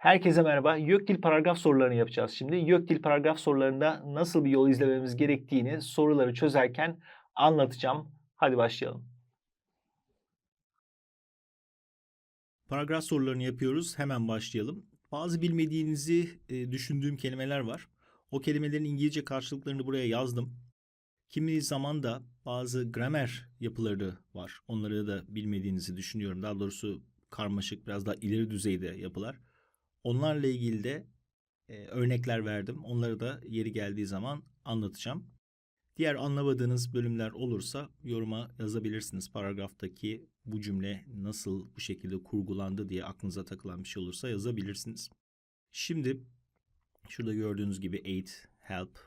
Herkese merhaba. YÖKDİL paragraf sorularını yapacağız şimdi. YÖKDİL paragraf sorularında nasıl bir yol izlememiz gerektiğini soruları çözerken anlatacağım. Hadi başlayalım. Paragraf sorularını yapıyoruz. Hemen başlayalım. Bazı bilmediğinizi e, düşündüğüm kelimeler var. O kelimelerin İngilizce karşılıklarını buraya yazdım. Kimi zaman da bazı gramer yapıları var. Onları da bilmediğinizi düşünüyorum. Daha doğrusu karmaşık, biraz daha ileri düzeyde yapılar. Onlarla ilgili de e, örnekler verdim. Onları da yeri geldiği zaman anlatacağım. Diğer anlamadığınız bölümler olursa yoruma yazabilirsiniz. Paragraftaki bu cümle nasıl bu şekilde kurgulandı diye aklınıza takılan bir şey olursa yazabilirsiniz. Şimdi şurada gördüğünüz gibi aid, help,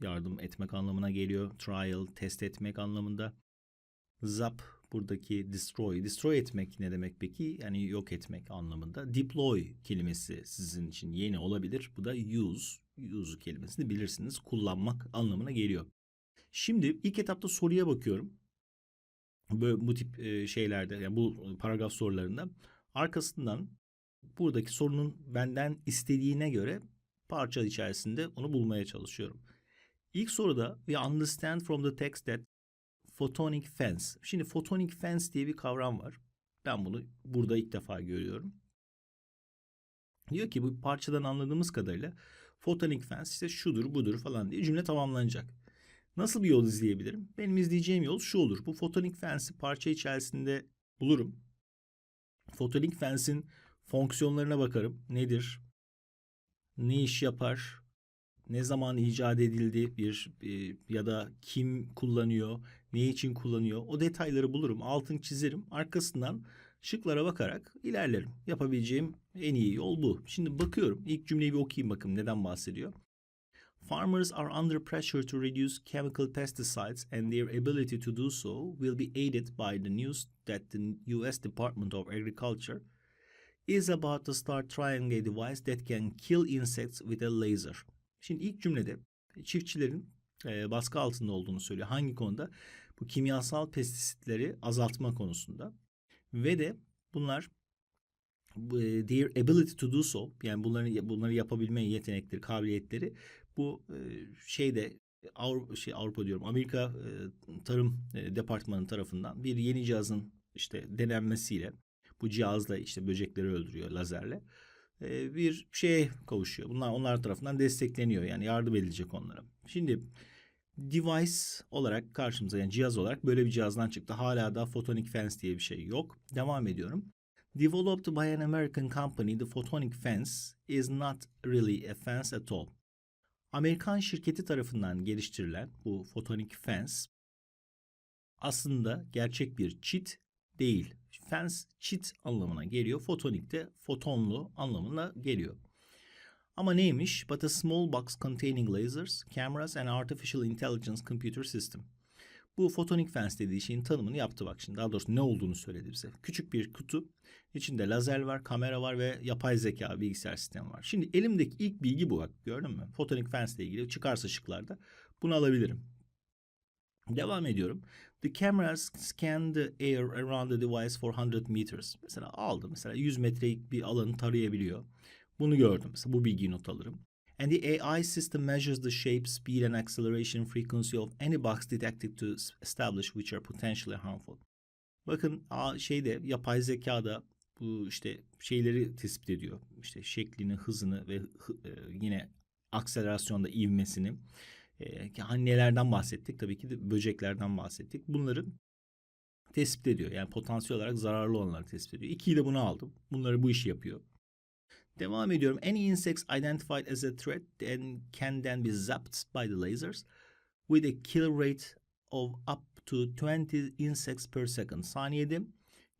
yardım etmek anlamına geliyor. Trial, test etmek anlamında. Zap, buradaki destroy. Destroy etmek ne demek peki? Yani yok etmek anlamında. Deploy kelimesi sizin için yeni olabilir. Bu da use, use kelimesini bilirsiniz. Kullanmak anlamına geliyor. Şimdi ilk etapta soruya bakıyorum. Böyle bu tip e, şeylerde yani bu paragraf sorularında arkasından buradaki sorunun benden istediğine göre parça içerisinde onu bulmaya çalışıyorum. İlk soruda we understand from the text that photonic fence. Şimdi photonic fence diye bir kavram var. Ben bunu burada ilk defa görüyorum. Diyor ki bu parçadan anladığımız kadarıyla photonic fence işte şudur budur falan diye cümle tamamlanacak. Nasıl bir yol izleyebilirim? Benim izleyeceğim yol şu olur. Bu photonic fence'i parça içerisinde bulurum. Photonic fence'in fonksiyonlarına bakarım. Nedir? Ne iş yapar? Ne zaman icat edildi bir e, ya da kim kullanıyor? Ne için kullanıyor? O detayları bulurum. Altını çizerim. Arkasından şıklara bakarak ilerlerim. Yapabileceğim en iyi yol bu. Şimdi bakıyorum. İlk cümleyi bir okuyayım bakın neden bahsediyor. Farmers are under pressure to reduce chemical pesticides, and their ability to do so will be aided by the news that the U.S. Department of Agriculture is about to start trying a device that can kill insects with a laser. Şimdi ilk cümlede çiftçilerin e, baskı altında olduğunu söylüyor. Hangi konuda? Bu kimyasal pestisitleri azaltma konusunda. Ve de bunlar their ability to do so yani bunları bunları yapabilme yetenekleri, kabiliyetleri bu şeyde Avrupa, şey Avrupa diyorum Amerika Tarım Departmanı tarafından bir yeni cihazın işte denenmesiyle bu cihazla işte böcekleri öldürüyor lazerle bir şeye kavuşuyor. Bunlar onlar tarafından destekleniyor yani yardım edilecek onlara. Şimdi device olarak karşımıza yani cihaz olarak böyle bir cihazdan çıktı. Hala da photonic fence diye bir şey yok. Devam ediyorum. Developed by an American company, the photonic fence is not really a fence at all. Amerikan şirketi tarafından geliştirilen bu photonic fence aslında gerçek bir çit değil. Fence çit anlamına geliyor. Fotonik de fotonlu anlamına geliyor. Ama neymiş? But a small box containing lasers, cameras and artificial intelligence computer system. Bu photonic fence dediği şeyin tanımını yaptı bak şimdi. Daha doğrusu ne olduğunu söyledi bize. Küçük bir kutu. İçinde lazer var, kamera var ve yapay zeka bilgisayar sistemi var. Şimdi elimdeki ilk bilgi bu bak. Gördün mü? Photonic fence ile ilgili çıkarsa şıklarda bunu alabilirim. Devam ediyorum. The cameras scan the air around the device for 100 meters. Mesela aldım. Mesela 100 metrelik bir alanı tarayabiliyor. Bunu gördüm. Mesela bu bilgiyi not alırım. And the AI system measures the shape, speed and acceleration frequency of any box detected to establish which are potentially harmful. Bakın şeyde yapay zekada bu işte şeyleri tespit ediyor. İşte şeklini, hızını ve yine akselerasyonda ivmesini. Ee, hani nelerden bahsettik? Tabii ki de böceklerden bahsettik. Bunları tespit ediyor. Yani potansiyel olarak zararlı olanları tespit ediyor. İkiyi de bunu aldım. Bunları bu işi yapıyor. Devam ediyorum. Any insects identified as a threat then can then be zapped by the lasers with a kill rate of up to 20 insects per second. Saniyede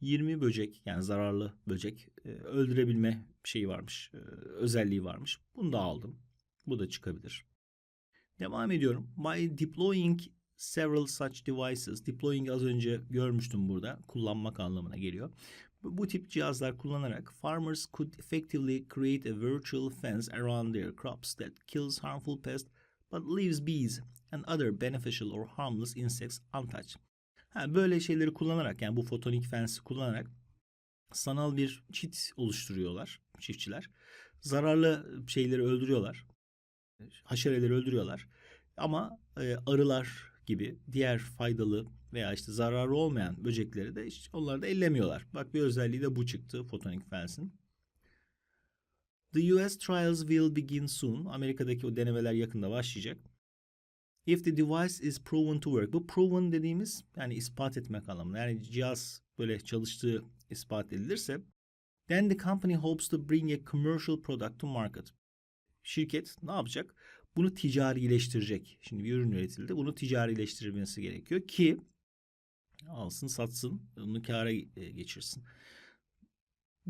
20 böcek yani zararlı böcek e, öldürebilme şeyi varmış, e, özelliği varmış. Bunu da aldım. Bu da çıkabilir. Devam ediyorum. By deploying several such devices. Deploying az önce görmüştüm burada. Kullanmak anlamına geliyor. Bu tip cihazlar kullanarak farmers could effectively create a virtual fence around their crops that kills harmful pests but leaves bees and other beneficial or harmless insects untouched. Ha, böyle şeyleri kullanarak yani bu fotonik fence'i kullanarak sanal bir çit oluşturuyorlar çiftçiler. zararlı şeyleri öldürüyorlar. Haşereleri öldürüyorlar. Ama e, arılar gibi diğer faydalı veya işte zararı olmayan böcekleri de işte onları da ellemiyorlar. Bak bir özelliği de bu çıktı Photonic Fence'in. The US trials will begin soon. Amerika'daki o denemeler yakında başlayacak. If the device is proven to work. Bu proven dediğimiz yani ispat etmek anlamında. Yani cihaz böyle çalıştığı ispat edilirse then the company hopes to bring a commercial product to market. Şirket ne yapacak? Bunu ticarileştirecek. Şimdi bir ürün üretildi. Bunu ticarileştirilmesi gerekiyor ki alsın satsın bunu kâra e, geçirsin.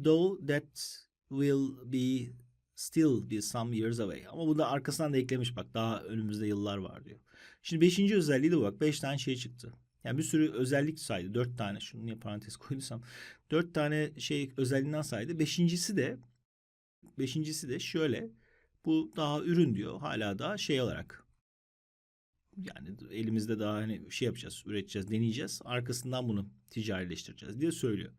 Though that will be still be some years away. Ama bu da arkasından da eklemiş bak daha önümüzde yıllar var diyor. Şimdi beşinci özelliği de bu bak. Beş tane şey çıktı. Yani bir sürü özellik saydı. Dört tane. Şunu niye parantez koyduysam. Dört tane şey özelliğinden saydı. Beşincisi de beşincisi de şöyle. Bu daha ürün diyor. Hala daha şey olarak. Yani elimizde daha hani şey yapacağız, üreteceğiz, deneyeceğiz. Arkasından bunu ticarileştireceğiz diye söylüyor.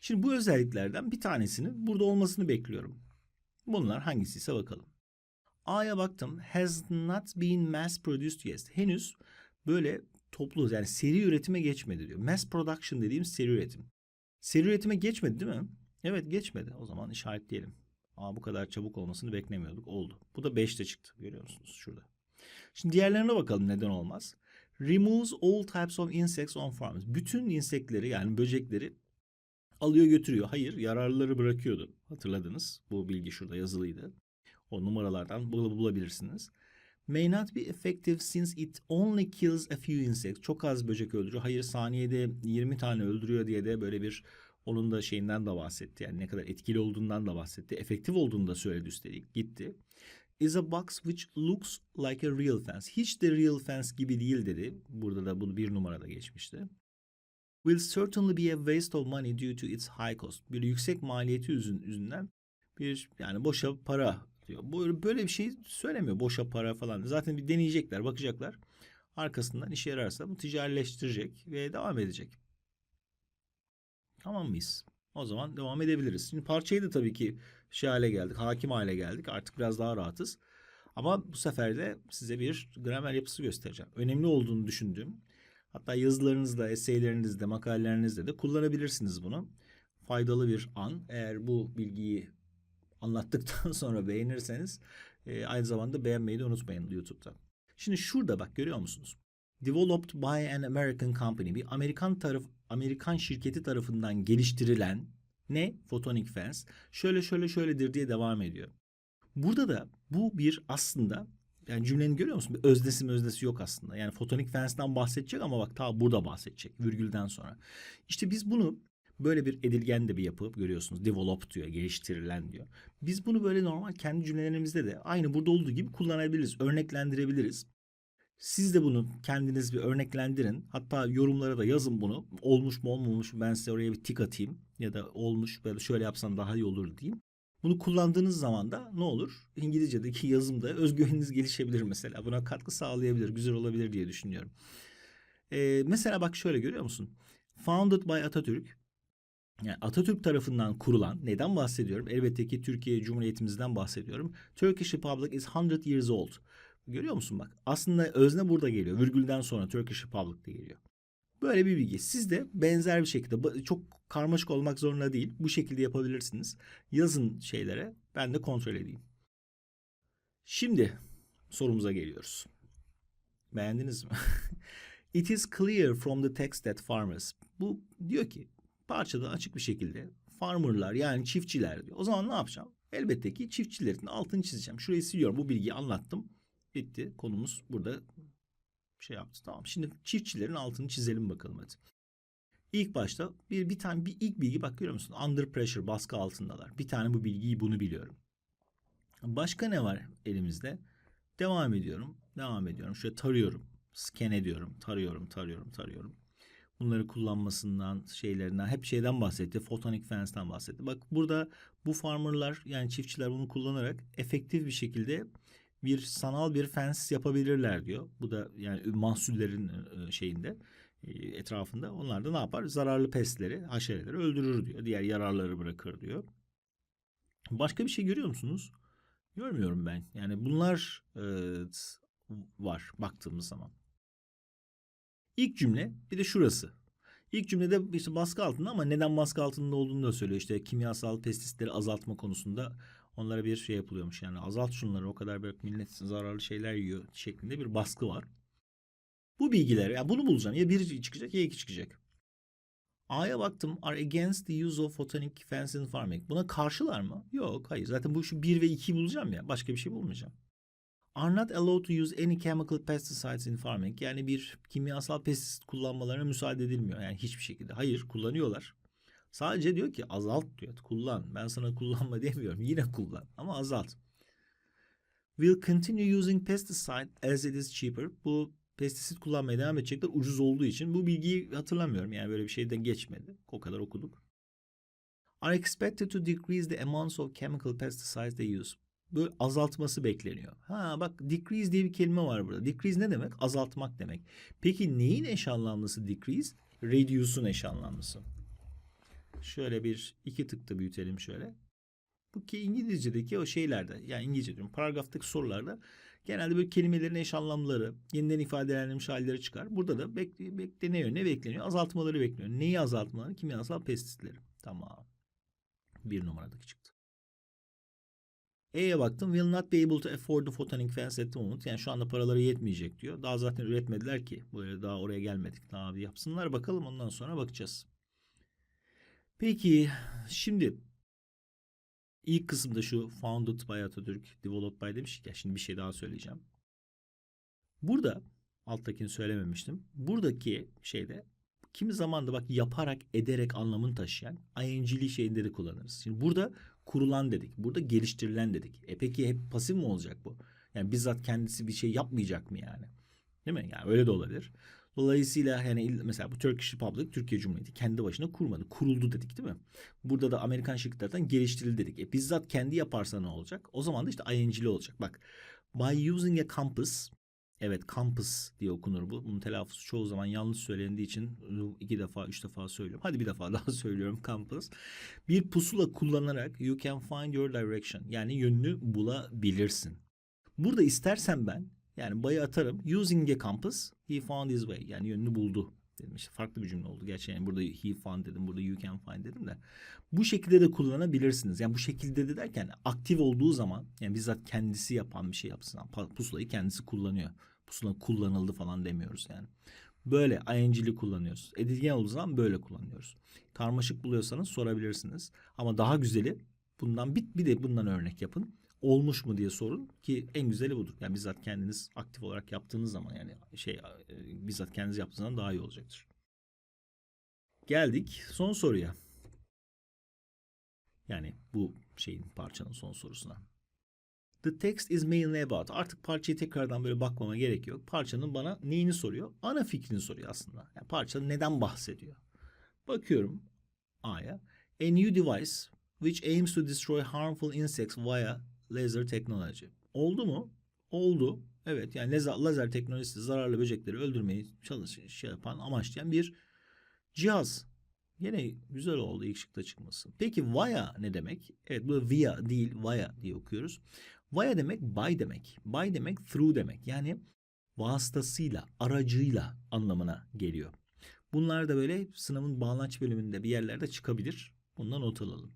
Şimdi bu özelliklerden bir tanesinin burada olmasını bekliyorum. Bunlar hangisiyse bakalım. A'ya baktım. Has not been mass produced yet. Henüz böyle toplu yani seri üretime geçmedi diyor. Mass production dediğim seri üretim. Seri üretime geçmedi değil mi? Evet geçmedi. O zaman işaretleyelim. Aa bu kadar çabuk olmasını beklemiyorduk. Oldu. Bu da 5'te çıktı. Görüyor musunuz şurada. Şimdi diğerlerine bakalım neden olmaz. Removes all types of insects on farms. Bütün insekleri yani böcekleri alıyor götürüyor. Hayır yararlıları bırakıyordu. Hatırladınız. Bu bilgi şurada yazılıydı. O numaralardan bul- bulabilirsiniz. May not be effective since it only kills a few insects. Çok az böcek öldürüyor. Hayır saniyede 20 tane öldürüyor diye de böyle bir onun da şeyinden de bahsetti. Yani ne kadar etkili olduğundan da bahsetti. Efektif olduğunu da söyledi üstelik. Gitti. Is a box which looks like a real fence. Hiç de real fence gibi değil dedi. Burada da bunu bir numarada geçmişti. Will certainly be a waste of money due to its high cost. Bir yüksek maliyeti yüzün- yüzünden bir yani boşa para diyor. Böyle bir şey söylemiyor. Boşa para falan. Zaten bir deneyecekler, bakacaklar. Arkasından işe yararsa bu ticarileştirecek ve devam edecek. Tamam mıyız? O zaman devam edebiliriz. Şimdi parçayı da tabii ki şey hale geldik, hakim hale geldik. Artık biraz daha rahatız. Ama bu sefer de size bir gramer yapısı göstereceğim. Önemli olduğunu düşündüğüm, hatta yazılarınızda, eseylerinizde, makalelerinizde de kullanabilirsiniz bunu. Faydalı bir an. Eğer bu bilgiyi anlattıktan sonra beğenirseniz e, aynı zamanda beğenmeyi de unutmayın YouTube'da. Şimdi şurada bak görüyor musunuz? Developed by an American company. Bir Amerikan taraf Amerikan şirketi tarafından geliştirilen ne? Photonic Fence. Şöyle şöyle şöyledir diye devam ediyor. Burada da bu bir aslında yani cümlenin görüyor musun? Bir öznesi öznesi yok aslında. Yani Photonic Fence'den bahsedecek ama bak ta burada bahsedecek virgülden sonra. İşte biz bunu böyle bir edilgen de bir yapı görüyorsunuz. Develop diyor, geliştirilen diyor. Biz bunu böyle normal kendi cümlelerimizde de aynı burada olduğu gibi kullanabiliriz, örneklendirebiliriz. Siz de bunu kendiniz bir örneklendirin. Hatta yorumlara da yazın bunu. Olmuş mu olmamış mı ben size oraya bir tik atayım. Ya da olmuş böyle şöyle yapsan daha iyi olur diyeyim. Bunu kullandığınız zaman da ne olur? İngilizce'deki yazımda özgüveniniz gelişebilir mesela. Buna katkı sağlayabilir, güzel olabilir diye düşünüyorum. Ee, mesela bak şöyle görüyor musun? Founded by Atatürk. Yani Atatürk tarafından kurulan, neden bahsediyorum? Elbette ki Türkiye Cumhuriyetimizden bahsediyorum. Turkish Republic is 100 years old. Görüyor musun bak? Aslında özne burada geliyor. Virgülden sonra Turkish Republic de geliyor. Böyle bir bilgi. Siz de benzer bir şekilde çok karmaşık olmak zorunda değil. Bu şekilde yapabilirsiniz. Yazın şeylere. Ben de kontrol edeyim. Şimdi sorumuza geliyoruz. Beğendiniz mi? It is clear from the text that farmers. Bu diyor ki parçada açık bir şekilde farmerlar yani çiftçiler diyor. O zaman ne yapacağım? Elbette ki çiftçilerin altını çizeceğim. Şurayı siliyorum. Bu bilgiyi anlattım. Bitti. Konumuz burada şey yaptı. Tamam. Şimdi çiftçilerin altını çizelim bakalım hadi. İlk başta bir bir tane bir ilk bilgi bak görüyor musun? Under pressure baskı altındalar. Bir tane bu bilgiyi bunu biliyorum. Başka ne var elimizde? Devam ediyorum. Devam ediyorum. Şöyle tarıyorum. Scan ediyorum. Tarıyorum, tarıyorum, tarıyorum. Bunları kullanmasından, şeylerinden, hep şeyden bahsetti. Photonic Fence'den bahsetti. Bak burada bu farmerlar yani çiftçiler bunu kullanarak efektif bir şekilde bir sanal bir fence yapabilirler diyor. Bu da yani mahsullerin şeyinde etrafında. Onlar da ne yapar? Zararlı pestleri, haşereleri öldürür diyor. Diğer yararları bırakır diyor. Başka bir şey görüyor musunuz? Görmüyorum ben. Yani bunlar e, var baktığımız zaman. İlk cümle bir de şurası. İlk cümlede işte baskı altında ama neden baskı altında olduğunu da söylüyor. İşte kimyasal pestisitleri azaltma konusunda onlara bir şey yapılıyormuş. Yani azalt şunları o kadar böyle millet zararlı şeyler yiyor şeklinde bir baskı var. Bu bilgiler ya bunu bulacaksın. Ya bir çıkacak ya iki çıkacak. A'ya baktım. Are against the use of photonic fence in farming. Buna karşılar mı? Yok hayır. Zaten bu şu 1 ve 2'yi bulacağım ya. Başka bir şey bulmayacağım. Are not allowed to use any chemical pesticides in farming. Yani bir kimyasal pestisit kullanmalarına müsaade edilmiyor. Yani hiçbir şekilde. Hayır kullanıyorlar. Sadece diyor ki azalt diyor. Kullan. Ben sana kullanma demiyorum. Yine kullan. Ama azalt. Will continue using pesticide as it is cheaper. Bu pestisit kullanmaya devam edecekler ucuz olduğu için. Bu bilgiyi hatırlamıyorum. Yani böyle bir şeyden geçmedi. O kadar okuduk. Are expected to decrease the amounts of chemical pesticides they use. Böyle azaltması bekleniyor. Ha bak decrease diye bir kelime var burada. Decrease ne demek? Azaltmak demek. Peki neyin eş anlamlısı decrease? Reduce'un eş anlamlısı. Şöyle bir iki tıkta büyütelim şöyle. Bu ki İngilizce'deki o şeylerde yani İngilizce diyorum paragraftaki sorularda genelde böyle kelimelerin eş anlamları, yeniden ifadelenmiş halleri çıkar. Burada da bek bekleniyor. Ne bekleniyor? Azaltmaları bekleniyor. Neyi azaltmaları? Kimyasal pestisitleri. Tamam. Bir numaradaki çıktı. E'ye baktım. Will not be able to afford the photonic fence at the moment. Yani şu anda paraları yetmeyecek diyor. Daha zaten üretmediler ki. Böyle daha oraya gelmedik. Daha bir yapsınlar bakalım. Ondan sonra bakacağız. Peki şimdi ilk kısımda şu founded by Atatürk, developed by demiş ya şimdi bir şey daha söyleyeceğim. Burada alttakini söylememiştim. Buradaki şeyde kimi zaman da bak yaparak ederek anlamını taşıyan ing'li şeyinde de kullanırız. Şimdi burada kurulan dedik. Burada geliştirilen dedik. E peki hep pasif mi olacak bu? Yani bizzat kendisi bir şey yapmayacak mı yani? Değil mi? Yani öyle de olabilir. Dolayısıyla yani mesela bu Turkish Republic Türkiye Cumhuriyeti kendi başına kurmadı. Kuruldu dedik değil mi? Burada da Amerikan şirketlerden geliştirildi dedik. E bizzat kendi yaparsa ne olacak? O zaman da işte ing'li olacak. Bak by using a compass Evet campus diye okunur bu. Bunun telaffuzu çoğu zaman yanlış söylendiği için iki defa, üç defa söylüyorum. Hadi bir defa daha söylüyorum campus. Bir pusula kullanarak you can find your direction. Yani yönünü bulabilirsin. Burada istersen ben yani bayı atarım. Using a compass he found his way. Yani yönünü buldu dedim. İşte farklı bir cümle oldu. Gerçi yani burada he found dedim. Burada you can find dedim de. Bu şekilde de kullanabilirsiniz. Yani bu şekilde de derken aktif olduğu zaman yani bizzat kendisi yapan bir şey yapsın. Pusulayı kendisi kullanıyor. Pusula kullanıldı falan demiyoruz yani. Böyle ing'li kullanıyoruz. Edilgen olduğu zaman böyle kullanıyoruz. Karmaşık buluyorsanız sorabilirsiniz. Ama daha güzeli bundan bir, bir de bundan örnek yapın. Olmuş mu diye sorun ki en güzeli budur. Yani bizzat kendiniz aktif olarak yaptığınız zaman yani şey e, bizzat kendiniz yaptığınız zaman daha iyi olacaktır. Geldik son soruya. Yani bu şeyin parçanın son sorusuna. The text is mainly about. Artık parçayı tekrardan böyle bakmama gerek yok. Parçanın bana neyini soruyor? Ana fikrini soruyor aslında. Yani parça neden bahsediyor? Bakıyorum A'ya. A new device which aims to destroy harmful insects via laser technology. Oldu mu? Oldu. Evet yani lazer, lazer teknolojisi zararlı böcekleri öldürmeyi çalış, şey yapan, amaçlayan bir cihaz. Yine güzel oldu ilk şıkta çıkması. Peki via ne demek? Evet bu via değil via diye okuyoruz. Via demek by demek. By demek through demek. Yani vasıtasıyla, aracıyla anlamına geliyor. Bunlar da böyle sınavın bağlanç bölümünde bir yerlerde çıkabilir. Bundan not alalım.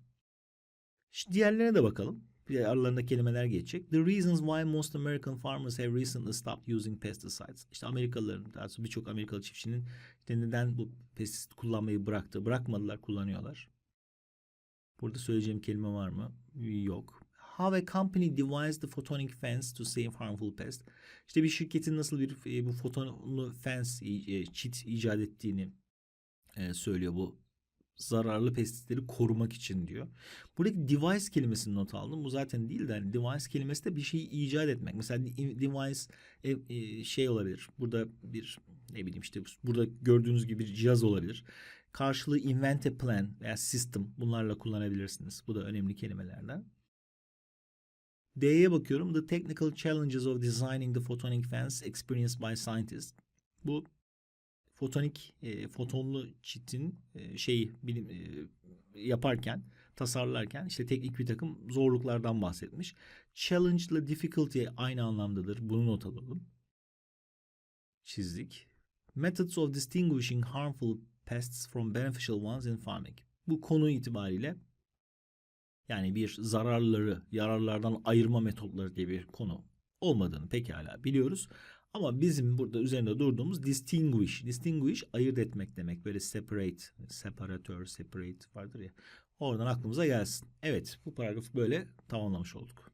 Şimdi diğerlerine de bakalım. Aralarında kelimeler geçecek. The reasons why most American farmers have recently stopped using pesticides. İşte Amerikalıların, daha sonra birçok Amerikalı çiftçinin işte neden bu pestisit kullanmayı bıraktı. Bırakmadılar, kullanıyorlar. Burada söyleyeceğim kelime var mı? Yok. How a company devised the photonic fence to save harmful pests. İşte bir şirketin nasıl bir e, bu fotonlu fence, e, çit icat ettiğini e, söylüyor bu zararlı pestisitleri korumak için diyor. Buradaki device kelimesini not aldım. Bu zaten değil de yani device kelimesi de bir şeyi icat etmek. Mesela device e, e, şey olabilir. Burada bir ne bileyim işte burada gördüğünüz gibi bir cihaz olabilir. Karşılığı invent a plan veya system bunlarla kullanabilirsiniz. Bu da önemli kelimelerden. D'ye bakıyorum. The technical challenges of designing the photonic fence experienced by scientists. Bu fotonik e, fotonlu çitin e, şeyi bilim e, yaparken tasarlarken işte teknik bir takım zorluklardan bahsetmiş. Challenge ile difficulty aynı anlamdadır. Bunu not alalım. Çizdik. Methods of distinguishing harmful pests from beneficial ones in farming. Bu konu itibariyle yani bir zararları yararlardan ayırma metotları diye bir konu olmadığını pekala biliyoruz. Ama bizim burada üzerinde durduğumuz distinguish. Distinguish ayırt etmek demek. Böyle separate, separatör, separate vardır ya. Oradan aklımıza gelsin. Evet bu paragrafı böyle tamamlamış olduk.